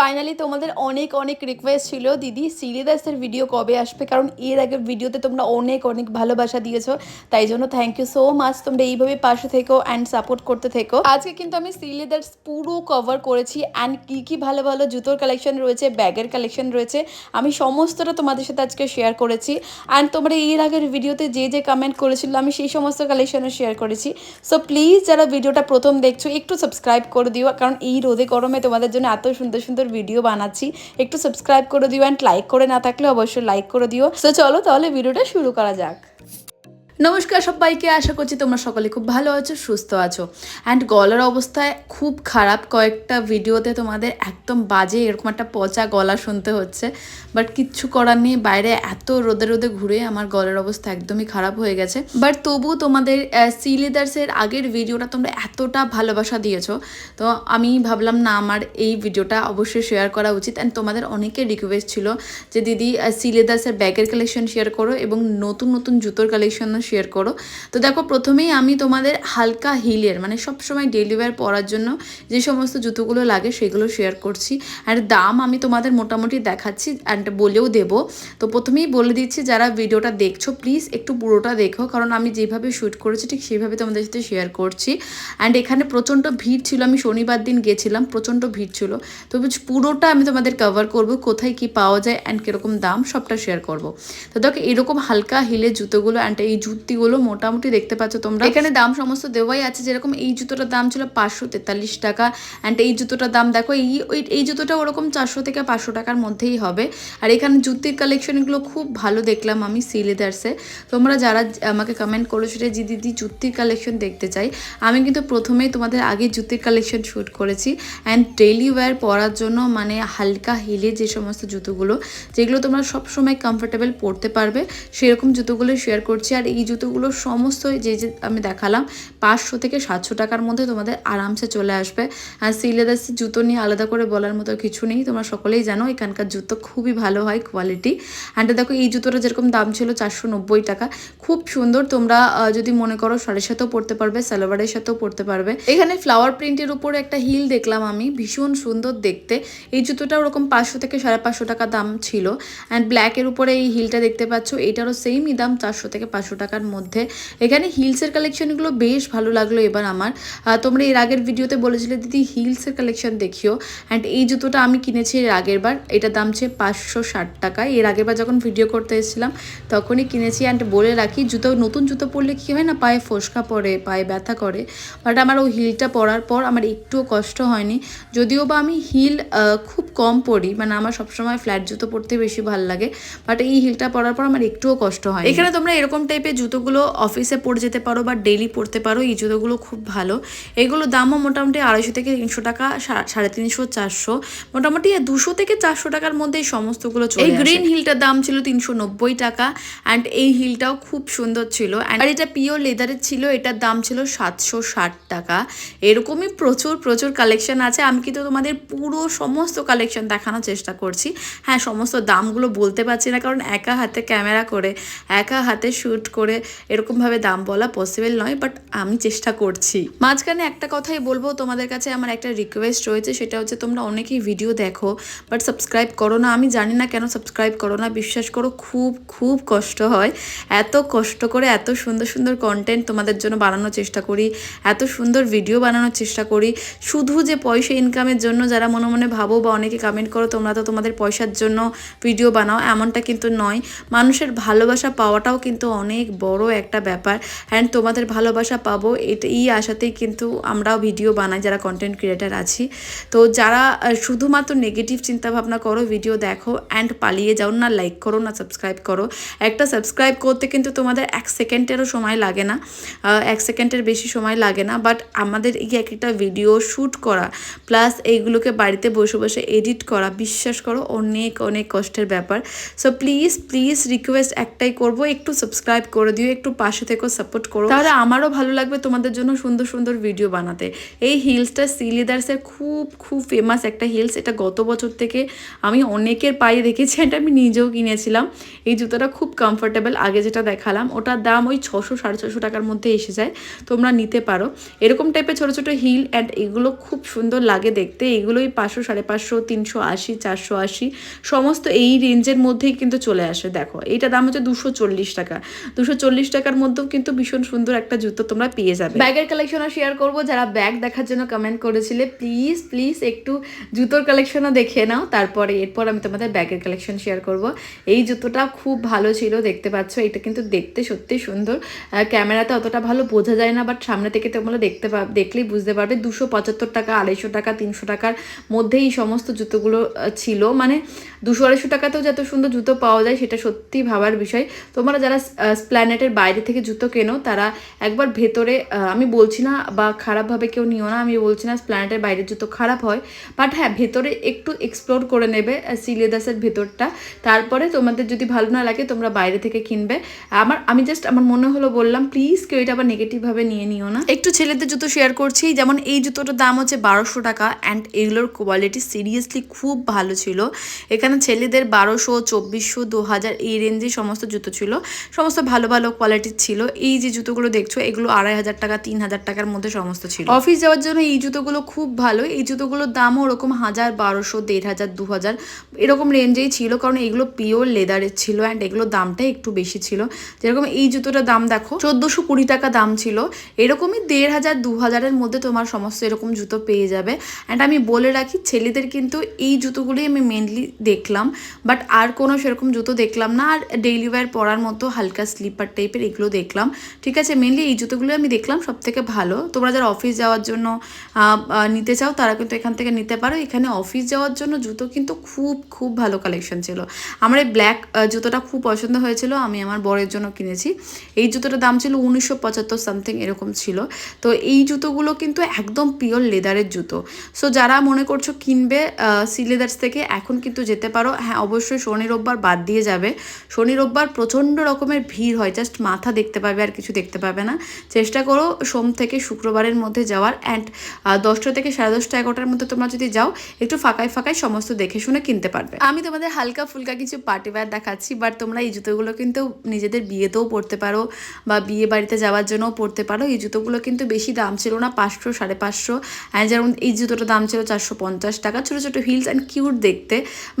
Finally তোমাদের অনেক অনেক রিকোয়েস্ট ছিল। দিদি সিরিদাসের ভিডিও কবে আসবে? কারণ এর আগে ভিডিওতে তোমরা অনেক অনেক ভালোবাসা দিয়েছ। তাই জন্য থ্যাংক ইউ সো মাচ তোমরা এইভাবে পাশে থেকো অ্যান্ড সাপোর্ট করতে থেকো। আজকে কিন্তু আমি সিলিদার্স পুরো কভার করেছি অ্যান্ড কি কি ভালো ভালো জুতোর কালেকশন রয়েছে, ব্যাগের কালেকশন রয়েছে, আমি সমস্তটা তোমাদের সাথে আজকে শেয়ার করেছি। অ্যান্ড তোমরা এর আগের ভিডিওতে যে যে কমেন্ট করেছিল, আমি সেই সমস্ত কালেকশনও শেয়ার করেছি। সো প্লিজ যারা ভিডিওটা প্রথম দেখছ, একটু সাবস্ক্রাইব করে দিও। কারণ এই রোদে গরমে তোমাদের জন্য এত সুন্দর সুন্দর ভিডিও বানাচ্ছি। একটু সাবস্ক্রাইব করে দিও অ্যান্ড লাইক করে না থাকলে অবশ্যই লাইক করে দিও। সো চলো তাহলে ভিডিওটা শুরু করা যাক। নমস্কার সবাইকে, আশা করছি তোমরা সকলে খুব ভালো আছো, সুস্থ আছো। অ্যান্ড গলার অবস্থায় খুব খারাপ। কয়েকটা ভিডিওতে তোমাদের একদম বাজে এরকম একটা পচা গলা শুনতে হচ্ছে। বাট কিচ্ছু করার নেই, বাইরে এত রোদে রোদে ঘুরে আমার গলার অবস্থা একদমই খারাপ হয়ে গেছে। বাট তবু তোমাদের সিলিদার্সের আগের ভিডিওটা তোমরা এতটা ভালোবাসা দিয়েছ। তো আমি ভাবলাম, না, আমার এই ভিডিওটা অবশ্যই শেয়ার করা উচিত। অ্যান্ড তোমাদের অনেকের রিকোয়েস্ট ছিল যে, দিদি সিলেদাসের ব্যাগের কালেকশন শেয়ার করো এবং নতুন নতুন জুতোর কালেকশন শেয়ার করো। তো দেখো, প্রথমেই আমি তোমাদের হালকা হিলের মানে সবসময় ডেলি পরার জন্য যে সমস্ত জুতোগুলো লাগে সেগুলো শেয়ার করছি। আর দাম আমি তোমাদের মোটামুটি দেখাচ্ছি অ্যান্ড বলেও দেবো। তো প্রথমেই বলে দিচ্ছি, যারা ভিডিওটা দেখছ প্লিজ একটু পুরোটা দেখো, কারণ আমি যেভাবে শ্যুট করেছি, ঠিক সেভাবে তোমাদের সাথে শেয়ার করছি। অ্যান্ড এখানে প্রচণ্ড ভিড় ছিল, আমি শনিবার দিন গেছিলাম, প্রচণ্ড ভিড় ছিল। তো পুরোটা আমি তোমাদের কভার করব, কোথায় কি পাওয়া যায় অ্যান্ড কীরকম দাম, সবটা শেয়ার করব। তো দেখো, এরকম হালকা হিলের জুতোগুলো অ্যান্ড এই জুতিগুলো মোটামুটি দেখতে পাচ্ছ তোমরা। এখানে দাম সমস্ত দেওয়াই আছে, যেরকম এই জুতোটার দাম ছিল পাঁচশো তেতাল্লিশ টাকা। অ্যান্ড এই জুতোটার দাম দেখো, এই, ওই, এই জুতোটা ওরকম চারশো থেকে পাঁচশো টাকার মধ্যেই হবে। আর এখানে জুতির কালেকশনগুলো খুব ভালো দেখলাম আমি সিলেদার্সে। তোমরা যারা আমাকে কমেন্ট করেছ যে দিদি, জুতির কালেকশন দেখতে চাই। আমি কিন্তু প্রথমেই তোমাদের আগে জুতির কালেকশন শ্যুট করেছি। অ্যান্ড ডেইলি ওয়্যার পরার জন্য মানে হালকা হিলে যে সমস্ত জুতোগুলো, যেগুলো তোমরা সবসময় কমফোর্টেবল পরতে পারবে, সেরকম জুতোগুলো শেয়ার করছি। আর এই জুতোগুলো সমস্ত যে যে আমি দেখালাম, পাঁচশো থেকে সাতশো টাকার মধ্যে তোমাদের আরামসে চলে আসবে। আর সিলেদাসের জুতো নিয়ে আলাদা করে বলার মতো কিছু নেই। তোমরা সকলেই জানো, এখানকার জুতো খুবই ভালো হয় কোয়ালিটি অ্যান্ড দেখো, এই জুতোটা যেরকম দাম ছিল চারশো নব্বই টাকা। খুব সুন্দর তোমরা যদি মনে করো শাড়ির সাথেও পরতে পারবে, সালোয়ারের সাথেও পরতে পারবে। এখানে ফ্লাওয়ার প্রিন্টের উপরে একটা হিল দেখলাম আমি, ভীষণ সুন্দর দেখতে। এই জুতোটা ওরকম পাঁচশো থেকে সাড়ে পাঁচশো টাকা দাম ছিল। অ্যান্ড ব্ল্যাকের উপরে এই হিলটা দেখতে পাচ্ছ, এটারও সেমই দাম চারশো থেকে পাঁচশো টাকার মধ্যে। এখানে হিলসের কালেকশনগুলো বেশ ভালো লাগল এবার আমার। তোমরা এর আগের ভিডিওতে বলেছিলে, দিদি, হিলসের কালেকশন দেখিও। অ্যান্ড এই জুতোটা আমি কিনেছি এর আগের বার। এটার দাম ছে পাঁচশো ষাট টাকা। এর আগের বার যখন ভিডিও করতে এসেছিলাম, তখনই কিনেছি। অ্যান্ড বলে রাখি, জুতো, নতুন জুতো পরলে কী হয় না, পায়ে ফোসকা পড়ে, পায়ে ব্যথা করে। বাট আমার ওই হিলটা পরার পর আমার একটুও কষ্ট হয়নি। যদিও বা আমি হিল খুব কম পরি। মানে আমার সবসময় ফ্ল্যাট জুতো পরতে বেশি ভালো লাগে। বাট এই হিলটা পরার পর আমার একটুও কষ্ট হয় এখানে তোমরা এরকম টাইপের জুতোগুলো অফিসে পরে যেতে পারো বা ডেলি পরতে পারো এই জুতোগুলো খুব ভালো। এগুলো দামও মোটামুটি আড়াইশো থেকে তিনশো টাকা সাড়ে তিনশো চারশো। মোটামুটি দুশো থেকে চারশো টাকার মধ্যে এই সমস্তগুলো চলে এই গ্রিন হিলটার দাম ছিল তিনশো নব্বই টাকা অ্যান্ড এই হিলটাও খুব সুন্দর ছিল। আর এটা পিওর লেদারের ছিল এটার দাম ছিল সাতশো ষাট টাকা। এরকমই প্রচুর প্রচুর কালেকশন আছে। আমি কিন্তু তোমাদের পুরো সমস্ত কালেকশন দেখানোর চেষ্টা করছি। হ্যাঁ সমস্ত দামগুলো বলতে পারছি না কারণ একা হাতে ক্যামেরা করে একা হাতে শ্যুট করে এরকমভাবে দাম বলা পসিবল নয় বাট আমি চেষ্টা করছি। মাঝখানে একটা কথাই বলব তোমাদের কাছে, আমার একটা রিকোয়েস্ট রয়েছে, সেটা হচ্ছে তোমরা অনেকেই ভিডিও দেখো বাট সাবস্ক্রাইব করো না। আমি জানি না কেন সাবস্ক্রাইব করো না, বিশ্বাস করো, খুব খুব কষ্ট হয়। এত কষ্ট করে এত সুন্দর সুন্দর কন্টেন্ট তোমাদের জন্য বানানোর চেষ্টা করি, এত সুন্দর ভিডিও বানানোর চেষ্টা করি। শুধু যে পয়সা ইনকামের জন্য যারা মনে মনে ভাবো বা অনেকে কমেন্ট করো, তোমরা তো তোমাদের পয়সার জন্য ভিডিও বানাও, এমনটা কিন্তু নয়। মানুষের ভালোবাসা পাওয়াটাও কিন্তু অনেক বড় একটা ব্যাপার। অ্যান্ড তোমাদের ভালোবাসা পাবো, এটা, এই আশাতেই কিন্তু আমরাও ভিডিও বানাই, যারা কন্টেন্ট ক্রিয়েটার আছি। তো যারা শুধুমাত্র নেগেটিভ চিন্তাভাবনা করো ভিডিও দেখো অ্যান্ড পালিয়ে যাও, না লাইক করো, না সাবস্ক্রাইব করো। একটা সাবস্ক্রাইব করতে কিন্তু তোমাদের এক সেকেন্ডেরও সময় লাগে না। এক সেকেন্ডের বেশি সময় লাগে না। বাট আমাদের এই এক একটা ভিডিও শ্যুট করা প্লাস এইগুলোকে বাড়িতে বসে বসে এডিট করা, বিশ্বাস করো, অনেক অনেক কষ্টের ব্যাপার। সো প্লিজ প্লিজ রিকোয়েস্ট একটাই করব, একটু সাবস্ক্রাইব করে করে দিও, একটু পাশে থেকেও সাপোর্ট করো। তাহলে আমারও ভালো লাগবে তোমাদের জন্য সুন্দর সুন্দর ভিডিও বানাতে। এই হিলসটা সিলিদার্সের খুব খুব ফেমাস একটা হিলস। এটা গত বছর থেকে আমি অনেকের পায়ে দেখেছি, এটা আমি নিজেও কিনেছিলাম। এই জুতোটা খুব কমফোর্টেবল আগে যেটা দেখালাম, ওটার দাম ওই ছশো, সাড়ে ছশো টাকার মধ্যে এসে যায়। তোমরা নিতে পারো। এরকম টাইপের ছোটো ছোটো হিল অ্যান্ড এগুলো খুব সুন্দর লাগে দেখতে। এগুলোই পাঁচশো, সাড়ে পাঁচশো, তিনশো আশি, চারশো আশি, সমস্ত এই রেঞ্জের মধ্যেই কিন্তু চলে আসে। দেখো এইটা দাম হচ্ছে দুশো চল্লিশ টাকা। দুশো চল্লিশ টাকার মধ্যেও কিন্তু ভীষণ সুন্দর একটা জুতো তোমরা পেয়ে যাবে। ব্যাগের কালেকশনও শেয়ার করব, যারা ব্যাগ দেখার জন্য কমেন্ট করেছিলে প্লিজ প্লিজ একটু জুতোর কালেকশনও দেখে নাও, তারপরে এরপর আমি তোমাদের ব্যাগের কালেকশন শেয়ার করব। এই জুতোটা খুব ভালো ছিল, দেখতে পাচ্ছ, এটা কিন্তু দেখতে সত্যি সুন্দর। ক্যামেরাতে অতটা ভালো বোঝা যায় না বাট সামনে থেকে তোমরা দেখতে দেখলেই বুঝতে পারবে, দুশো পঁচাত্তর টাকা, আড়াইশো টাকা, তিনশো টাকার মধ্যে এই সমস্ত জুতোগুলো ছিল। মানে দুশো আড়াইশো টাকাতেও যত সুন্দর জুতো পাওয়া যায়, সেটা সত্যি ভাবার বিষয়। তোমরা যারা স্প্ল্যানেটের বাইরে থেকে জুতো কেনো, তারা একবার ভেতরে আমি বলছি না বা খারাপভাবে কেউ নিও না, আমি বলছি না স্প্ল্যানেটের বাইরের জুতো খারাপ হয় বাট হ্যাঁ ভেতরে একটু এক্সপ্লোর করে নেবে সিলেদাসের ভেতরটা। তারপরে তোমাদের যদি ভালো না লাগে, তোমরা বাইরে থেকে কিনবে। আমার, আমি জাস্ট আমার মনে হলো বললাম প্লিজ কেউ এটা আবার নেগেটিভভাবে নিয়ে নিও না। একটু ছেলেদের জুতো শেয়ার করছি, যেমন এই জুতোটার দাম হচ্ছে বারোশো টাকা অ্যান্ড এগুলোর কোয়ালিটি সিরিয়াসলি খুব ভালো ছিল। এখানে ছেলেদের বারোশো, চব্বিশশো, দু হাজার এই রেঞ্জে সমস্ত জুতো ছিল। সমস্ত ভালো ভালো কোয়ালিটির ছিল। এই যে জুতোগুলো দেখছ, এগুলো আড়াই হাজার টাকা, তিন হাজার টাকার মধ্যে সমস্ত ছিল। অফিস যাওয়ার জন্য এই জুতোগুলো খুব ভালো। এই জুতোগুলোর দামও ওরকম হাজার, বারোশো, দেড় হাজার, দু হাজার, এরকম রেঞ্জেই ছিল। কারণ এগুলো পিওর লেদারের ছিল অ্যান্ড এগুলোর দামটা একটু বেশি ছিল। যেরকম এই জুতোটার দাম দেখো, চোদ্দোশো কুড়ি টাকা দাম ছিল। এরকমই দেড় হাজার, দু হাজারের মধ্যে তোমার সমস্ত এরকম জুতো পেয়ে যাবে। অ্যান্ড আমি বলে রাখি, ছেলেদের কিন্তু এই জুতোগুলোই আমি মেনলি দেখলাম। বাট আর কোনো সেরকম জুতো দেখলাম না। আর ডেইলি ওয়্যার পরার মতো হালকা স্লিপার টাইপের এগুলো দেখলাম। ঠিক আছে মেনলি এই জুতোগুলো আমি দেখলাম সব থেকে ভালো। তোমরা যারা অফিস যাওয়ার জন্য নিতে চাও, তারা কিন্তু এখান থেকে নিতে পারো। এখানে অফিস যাওয়ার জন্য জুতো কিন্তু খুব খুব ভালো কালেকশন ছিল। আমার এই ব্ল্যাক জুতোটা খুব পছন্দ হয়েছিল, আমি আমার বরের জন্য কিনেছি। এই জুতোটার দাম ছিল উনিশশো পঁচাত্তর সামথিং এরকম ছিল। তো এই জুতোগুলো কিন্তু একদম পিওর লেদারের জুতো। সো যারা মনে করছ কিনবে সি লেদার্স থেকে, এখন কিন্তু যেতে পারো। হ্যাঁ অবশ্যই শনি রোববার বাদ দিয়ে যাবে। শনি রোববার প্রচণ্ড রকমের ভিড় হয় জাস্ট মাথা দেখতে পাবে আর কিছু দেখতে পাবে না। চেষ্টা করো সোম থেকে শুক্রবারের মধ্যে যাওয়ার অ্যান্ড দশটা থেকে সাড়ে দশটা, এগারোটার মধ্যে তোমরা যদি যাও, একটু ফাঁকায় ফাঁকায় সমস্ত দেখে শুনে কিনতে পারবে। আমি তোমাদের হালকা ফুলকা কিছু পার্টি ওয়্যার দেখাচ্ছি বাট তোমরা এই জুতোগুলো কিন্তু নিজেদের বিয়েতেও পরতে পারো বা বিয়ে বাড়িতে যাওয়ার জন্যও পরতে পারো। এই জুতোগুলো কিন্তু বেশি দাম ছিল না, পাঁচশো, সাড়ে পাঁচশো। অ্যান্ড যেমন এই জুতোটার দাম ছিল চারশো পঞ্চাশ টাকা। ছোটো ছোটো হিলস অ্যান্ড কিউট দেখতে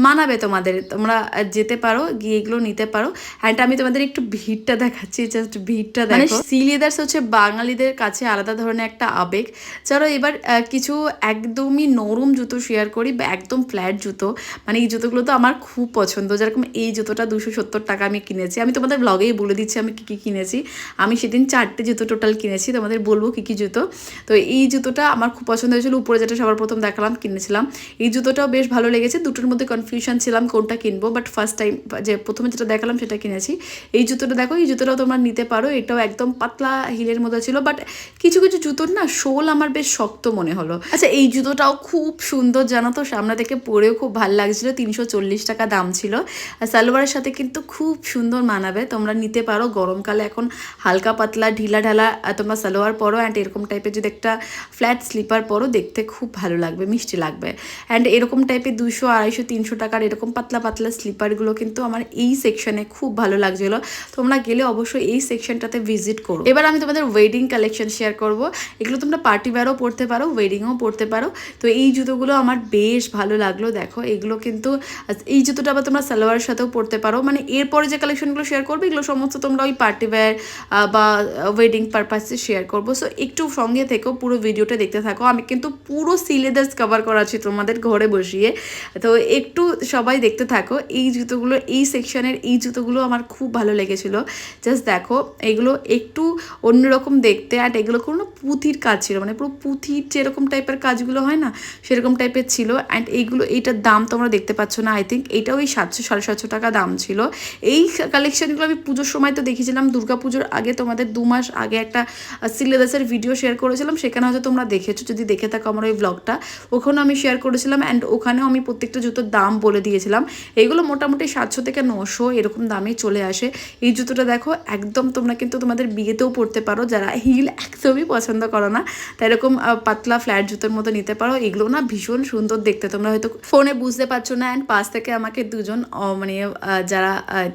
মানাবে তোমাদের। তোমরা যেতে পারো, গিয়ে এগুলো নিতে পারো। অ্যান্ড আমি তোমাদের একটু ভিড়টা দেখাচ্ছি জাস্ট ভিড়টা দেখো। সি হচ্ছে বাঙালিদের কাছে আলাদা ধরনের একটা আবেগ। চলো এবার কিছু একদমই নরম জুতো শেয়ার করি বা একদম ফ্ল্যাট জুতো। মানে এই জুতোগুলো তো আমার খুব পছন্দ। যেরকম এই জুতোটা দুশো সত্তর টাকা আমি কিনেছি। আমি তোমাদের ব্লগেই বলে দিচ্ছি আমি কী কী কিনেছি। আমি সেদিন চারটে জুতো টোটাল কিনেছি তোমাদের বলব কী কী জুতো। তো এই জুতোটা আমার খুব পছন্দ হয়েছিল উপরে যেটা সবার প্রথম দেখালাম কিনেছিলাম। এই জুতোটাও বেশ ভালো লেগেছে দুটোর মধ্যে কনফিউশন ছিলাম কোনটা কিনবো বাট ফার্স্ট টাইম যে প্রথমে যেটা দেখালাম সেটা কিনেছি। এই জুতোটা দেখো এই জুতোটাও তোমরা নিতে পারো, এটাও একদম পাতলা হিলের মতো ছিল বাট কিছু কিছু জুতোর না শোল আমার বেশ শক্ত মনে হলো। আচ্ছা এই জুতোটাও খুব সুন্দর জানো তো, সামনে থেকে পরেও খুব ভালো লাগছিল, তিনশো চল্লিশ টাকা দাম ছিল। আর সালোয়ারের সাথে কিন্তু খুব সুন্দর মানাবে, তোমরা নিতে পারো, গরমকালে এখন হালকা পাতলা ঢিলা ঢালা তোমরা সালোয়ার পরো অ্যান্ড এরকম টাইপের যদি একটা ফ্ল্যাট স্লিপার পরো, দেখতে খুব ভালো লাগবে, মিষ্টি লাগবে। অ্যান্ড এরকম টাইপের দুশো, আড়াইশো, তিনশো টাকার এরকম পাতলা পাতলা স্লিপারগুলো কিন্তু আমার এই সেকশনে খুব ভালো লাগছিল। তোমরা গেলে অবশ্যই এই সেকশনটাতে ভিজিট করো। এবার আমি তোমাদের ওয়েডিং কালেকশন শেয়ার করব। এগুলো তোমরা পার্টি ওয়্যারও পড়তে পারো ওয়েডিংও পড়তে পারো। তো এই জুতোগুলো আমার বেশ ভালো লাগল, দেখো। এগুলো কিন্তু এই জুতোটা আবার তোমরা সালোয়ারের সাথেও পড়তে পারো। মানে এরপরে যে কালেকশনগুলো শেয়ার করবে, এগুলো সমস্ত তোমরা ওই পার্টি ওয়্যার বা ওয়েডিং পারপাসে শেয়ার করব। সো একটু সঙ্গে থেকেও পুরো ভিডিওটা দেখতে থাকো। আমি কিন্তু পুরো সিলেদার্স কভার করা আছে তোমাদের ঘরে বসিয়ে। তো একটু সবাই দেখতে থাকো। এই জুতোগুলো, এই সেকশনের এই জুতোগুলো আমার খুব ভালো লেগেছিল। জাস্ট দেখো, এগুলো একটু অন্যরকম দেখতে আর এগুলো কোনো পুঁথির কাজ ছিল মানে পুরো পুঁথির যেরকম টাইপের কাজগুলো হয় না, সেরকম টাইপের ছিল। অ্যান্ড এইগুলো এইটার দাম তোমরা দেখতে পাচ্ছ না আই থিঙ্ক এইটাও ওই সাতশো, সাড়ে সাতশো টাকা দাম ছিল। এই কালেকশনগুলো আমি পুজোর সময় তো দেখেছিলাম দুর্গা পুজোর আগে তোমাদের দু মাস আগে একটা সিলেদাসের ভিডিও শেয়ার করেছিলাম, সেখানে হয়তো তোমরা দেখেছ, যদি দেখে থাকো আমার ওই ব্লগটা ওখানেও আমি শেয়ার করেছিলাম অ্যান্ড ওখানেও আমি প্রত্যেকটা জুতোর দাম বলে দিয়েছিলাম। এগুলো মোটামুটি সাতশো থেকে নশো এরকম দামেই চলে আসে। এই জুতোটা দেখো দেখো একদম তোমরা কিন্তু তোমাদের বিয়েতেও পড়তে পারো যারা হিল একদমই পছন্দ করো না তাই এরকম পাতলা ফ্ল্যাট জুতোর মতো নিতে পারো এগুলো না ভীষণ সুন্দর দেখতে। তোমরা হয়তো ফোনে বুঝতে পারছ না অ্যান্ড পাশ থেকে আমাকে দুজন মানে যারা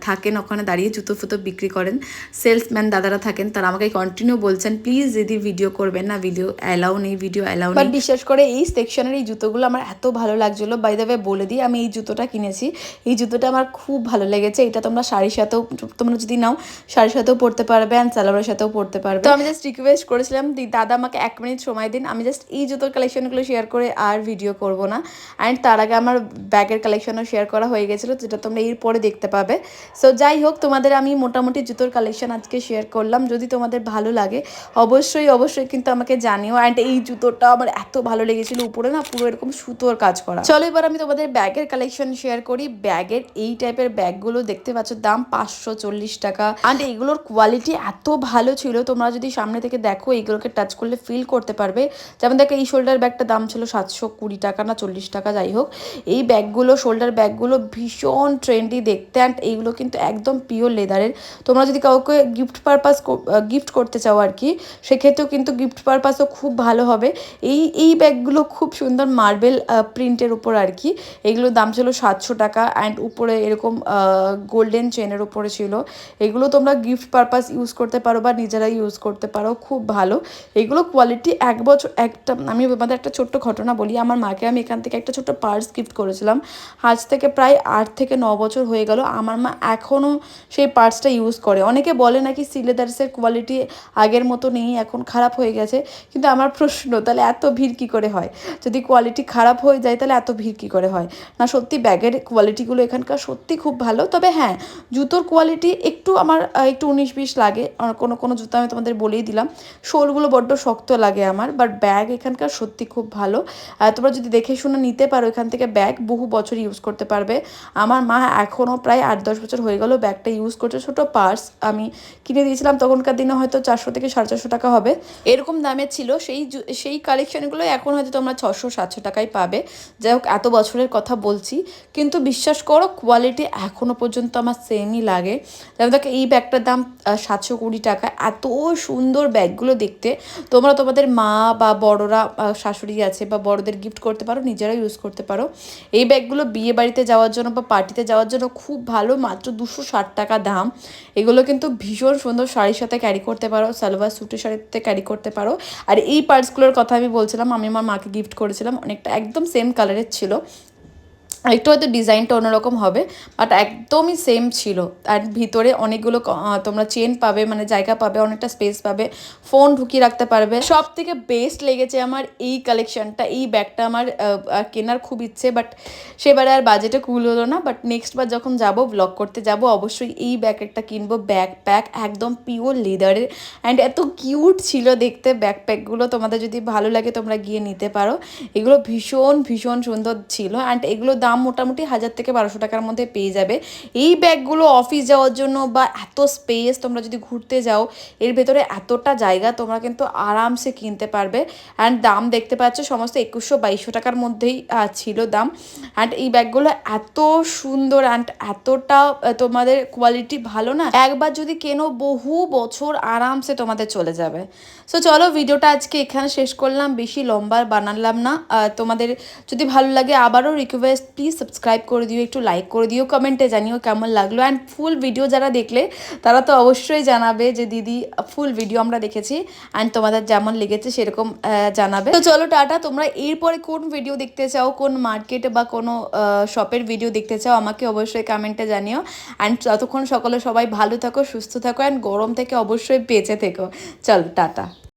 থাকেন ওখানে দাঁড়িয়ে জুতো ফুতো বিক্রি করেন সেলসম্যান দাদারা থাকেন তারা আমাকে কন্টিনিউ বলছেন প্লিজ দিদি ভিডিও করবেন না ভিডিও অ্যালাউ নেই ভিডিও অ্যালাউ নেই। বিশ্বাস করে এই সেকশনের এই জুতোগুলো আমার এত ভালো লাগছিল বাই দ্য বলে দিই আমি এই জুতোটা কিনেছি এই জুতোটা আমার খুব ভালো লেগেছে এটা তোমরা শাড়ির সাথেও তোমরা যদি নাও শাড়ির সাথেও পরতে পারবে অ্যান্ড সালোয়ারের সাথেও পরতে পারবে। তো আমি জাস্ট রিকোয়েস্ট করেছিলাম দাদা আমাকে এক মিনিট সময় দিন, আমি জাস্ট এই জুতোর কালেকশনগুলো শেয়ার করে আর ভিডিও করব না। অ্যান্ড তার আগে আমার ব্যাগের কালেকশনও শেয়ার করা হয়ে গেছিল যেটা তোমরা এরপরে দেখতে পাবে। সো যাই হোক, তোমাদের আমি মোটামুটি জুতোর কালেকশন আজকে শেয়ার করলাম। যদি তোমাদের ভালো লাগে, অবশ্যই অবশ্যই কিন্তু আমাকে জানিও। অ্যান্ড এই জুতোটা আমার এত ভালো লেগেছিল, উপরে না পুরো এরকম সুতোর কাজ করা। চলো এবার আমি তোমাদের ব্যাগের কালেকশন শেয়ার করি। ব্যাগের এই টাইপের ব্যাগগুলো দেখতে পাচ্ছ, দাম পাঁচশো চল্লিশ টাকা। অ্যান্ড এইগুলোর কোয়ালিটি এত ভালো ছিল, তোমরা যদি সামনে থেকে দেখো এইগুলোকে টাচ করলে ফিল করতে পারবে। যেমন দেখো, এই শোল্ডার ব্যাগটা দাম ছিল সাতশো কুড়ি টাকা না চল্লিশ টাকা, যাই হোক। এই ব্যাগগুলো শোল্ডার ব্যাগগুলো ভীষণ ট্রেন্ডি দেখতে অ্যান্ড এইগুলো কিন্তু একদম পিওর লেদারের তোমরা যদি কাউকে গিফট পারপাস গিফট করতে চাও আর কি, সেক্ষেত্রেও কিন্তু গিফট পারপাসও খুব ভালো হবে। এই এই ব্যাগগুলো খুব সুন্দর মার্বেল প্রিন্টের উপর আর কি। এগুলোর দাম ছিল সাতশো টাকা অ্যান্ড উপরে এরকম গোল্ডেন চেনের উপরে ছিল। এগুলো তোমরা গিফট পারপাস ইউজ করতে পারো বা নিজেরা ইউজ করতে পারো, খুব ভালো। এগুলো কোয়ালিটি এক বছর, একটা, আমি তোমাদের একটা ছোট্ট ঘটনা বলি। আমার মাকে আমি এখান থেকে একটা ছোট্ট পার্স গিফট করেছিলাম। আজ থেকে প্রায় আট থেকে ন বছর হয়ে গেল, আমার মা এখনও সেই পার্সটা ইউজ করে। অনেকে বলে নাকি সিলেদার্সের কোয়ালিটি আগের মতো নেই, এখন খারাপ হয়ে গেছে। কিন্তু আমার প্রশ্ন, তাহলে এত ভিড় কী করে হয়? যদি কোয়ালিটি খারাপ হয়ে যায়, তাহলে এত ভিড় কী করে হয়? না, সত্যি ব্যাগের কোয়ালিটিগুলো এখানকার সত্যি খুব ভালো। তবে হ্যাঁ জুতোর কোয়ালিটি একটু আমার আহ, একটু উনিশ বিশ লাগে। আর কোনো কোনো জুতো আমি তোমাদের বলেই দিলাম। শোলগুলো বড্ড শক্ত লাগে আমার বাট ব্যাগ এখানকার সত্যি খুব ভালো। তোমরা যদি দেখে শুনে নিতে পারো এখান থেকে ব্যাগ বহু বছর ইউজ করতে পারবে। আমার মা এখনও প্রায় আট দশ বছর হয়ে গেল ব্যাগটা ইউজ করছে। ছোটো পার্স আমি কিনে দিয়েছিলাম তখনকার দিনে হয়তো চারশো থেকে সাড়ে চারশো টাকা হবে। এরকম দামে ছিল। সেই সেই কালেকশনগুলো এখন হয়তো তোমরা ছশো সাতশো টাকায় পাবে। যাই হোক এত বছরের কথা বলছি। কিন্তু বিশ্বাস করো কোয়ালিটি এখনও পর্যন্ত আমার সেমই লাগে। যেমন দেখো এই ব্যাগটার দাম সাতশো কুড়ি টাকা। এত সুন্দর ব্যাগগুলো দেখতে। তোমরা তোমাদের মা বা বড়রা শাশুড়ি আছে বা বড়দের গিফট করতে পারো নিজেরা ইউজ করতে পারো। এই ব্যাগগুলো বিয়ে বাড়িতে যাওয়ার জন্য বা পার্টিতে যাওয়ার জন্য খুব ভালো, মাত্র দুশো ষাট টাকা দাম। এগুলো কিন্তু ভীষণ সুন্দর শাড়ির সাথে ক্যারি করতে পারো, সালোয়ার স্যুটের শাড়িতে ক্যারি করতে পারো। আর এই পার্টসগুলোর কথা আমি বলছিলাম, আমি আমার মাকে গিফট করেছিলাম, অনেকটা একদম সেম কালারের ছিল। একটু হয়তো ডিজাইনটা অন্যরকম হবে বাট একদমই সেম ছিল। আর ভিতরে অনেকগুলো তোমরা চেন পাবে মানে জায়গা পাবে, অনেকটা স্পেস পাবে ফোন ঢুকিয়ে রাখতে পারবে। সব থেকে বেস্ট লেগেছে আমার এই কালেকশনটা এই ব্যাগটা আমার কেনার খুব ইচ্ছে বাট সেবারে আর বাজেটে কুল হলো না। বাট নেক্সট বার যখন যাব ব্লগ করতে যাব, অবশ্যই এই ব্যাগ একটা কিনবো। ব্যাগ প্যাক একদম পিওর লেদারের অ্যান্ড এত কিউট ছিল দেখতে। ব্যাগ প্যাকগুলো তোমাদের যদি ভালো লাগে, তোমরা গিয়ে নিতে পারো। এগুলো ভীষণ ভীষণ সুন্দর ছিল। অ্যান্ড এগুলো দাম মোটামুটি হাজার থেকে বারোশো টাকার মধ্যে পেয়ে যাবে। এই ব্যাগগুলো অফিস যাওয়ার জন্য বা এত স্পেস তোমরা যদি ঘুরতে যাও, এর ভেতরে এতটা জায়গা তোমরা কিন্তু আরামসে কিনতে পারবে। অ্যান্ড দাম দেখতে পাচ্ছ, সমস্ত একুশশো বাইশশো টাকার মধ্যেই ছিল দাম। অ্যান্ড এই ব্যাগগুলো এত সুন্দর অ্যান্ড এতটা তোমাদের কোয়ালিটি ভালো না, একবার যদি কেনো বহু বছর আরামসে তোমাদের চলে যাবে। সো চলো ভিডিওটা আজকে এখানে শেষ করলাম। বেশি লম্বা বানালাম না। তোমাদের যদি ভালো লাগে আবারও রিকোয়েস্ট প্লিজ সাবস্ক্রাইব করে দিও, একটু লাইক করে দিও কমেন্টে জানিও কেমন লাগল। অ্যান্ড ফুল ভিডিও যারা দেখলে, তারা তো অবশ্যই জানাবে যে, দিদি ফুল ভিডিও আমরা দেখেছি অ্যান্ড তোমাদের যেমন লেগেছে, সেরকম জানাবে। তো চলো টাটা, তোমরা এরপরে কোন ভিডিও দেখতে চাও, কোন মার্কেটে বা কোনো শপের ভিডিও দেখতে চাও, আমাকে অবশ্যই কমেন্টে জানিও। অ্যান্ড ততক্ষণ সকলে সবাই ভালো থাকো, সুস্থ থাকো অ্যান্ড গরম থেকে অবশ্যই বেঁচে থেকো। চলো, টাটা।